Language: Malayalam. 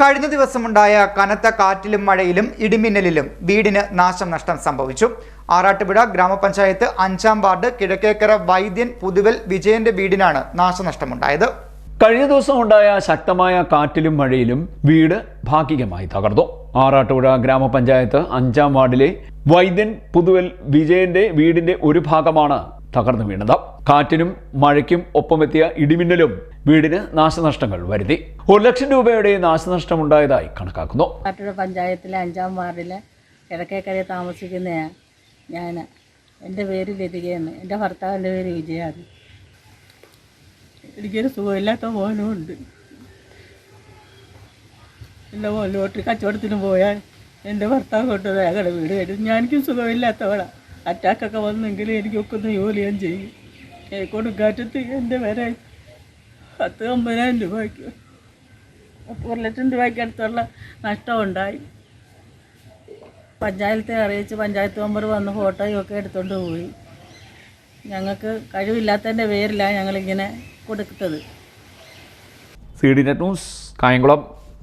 കഴിഞ്ഞ ദിവസമുണ്ടായ കനത്ത കാറ്റിലും മഴയിലും ഇടിമിന്നലിലും വീടിന് നാശം നഷ്ടം സംഭവിച്ചു. ആറാട്ടുപുഴ ഗ്രാമപഞ്ചായത്ത് അഞ്ചാം വാർഡ് കിഴക്കേക്കര വൈദ്യൻ പുതുവൽ വിജയന്റെ വീടിനാണ് നാശനഷ്ടമുണ്ടായത്. കഴിഞ്ഞ ദിവസം ഉണ്ടായ ശക്തമായ കാറ്റിലും മഴയിലും വീട് ഭാഗികമായി തകർന്നു. ആറാട്ടുപുഴ ഗ്രാമപഞ്ചായത്ത് അഞ്ചാം വാർഡിലെ വൈദ്യൻ പുതുവൽ വിജയന്റെ വീടിന്റെ ഒരു ഭാഗമാണ് തകർന്നു വീണത്. കാറ്റിനും മഴയ്ക്കും ഒപ്പമെത്തിയ ഇടിമിന്നലും വീടിന് നാശനഷ്ടങ്ങൾ വരുത്തി. ഒരു ലക്ഷം രൂപയുടെ നാശനഷ്ടം ഉണ്ടായതായി കണക്കാക്കുന്നു. ആറ്റുപുഴ പഞ്ചായത്തിലെ അഞ്ചാം വാർഡിലെ കിഴക്കേക്കരയിൽ താമസിക്കുന്ന ഞാൻ എന്റെ പേര് ലതികയാണ്. എന്റെ ഭർത്താവിന്റെ പേര് വിജയാണ്. എനിക്കൊരു സുഖമില്ലാത്ത മോനും ഉണ്ട്. എന്റെ മോൻ ലോട്ടറി കച്ചവടത്തിന് പോയാൽ എന്റെ ഭർത്താവ് കൊണ്ടുപോയി ഞങ്ങളുടെ വീട് വരും. ഞാനിക്കും സുഖമില്ലാത്തവളാണ് അറ്റാക്കൊക്കെ വന്നെങ്കിൽ എനിക്കൊക്കെ ഒന്ന് ജോലി ഞാൻ ചെയ്യും കൊടുക്കാറ്റത്ത് എന്റെ വരെ പത്ത് അമ്പതിനായിരം രൂപയ്ക്ക് ഒരു ലക്ഷം രൂപയ്ക്ക് അടുത്തുള്ള നഷ്ടമുണ്ടായി പഞ്ചായത്തെ അറിയിച്ച് പഞ്ചായത്ത് മെമ്പർ വന്ന് ഫോട്ടോയൊക്കെ എടുത്തുകൊണ്ട് പോയി. ഞങ്ങൾക്ക് കഴിവില്ലാത്തതിന്റെ പേരിലാണ് ഞങ്ങളിങ്ങനെ കൊടുത്തത്. C D net news Kayamkulam.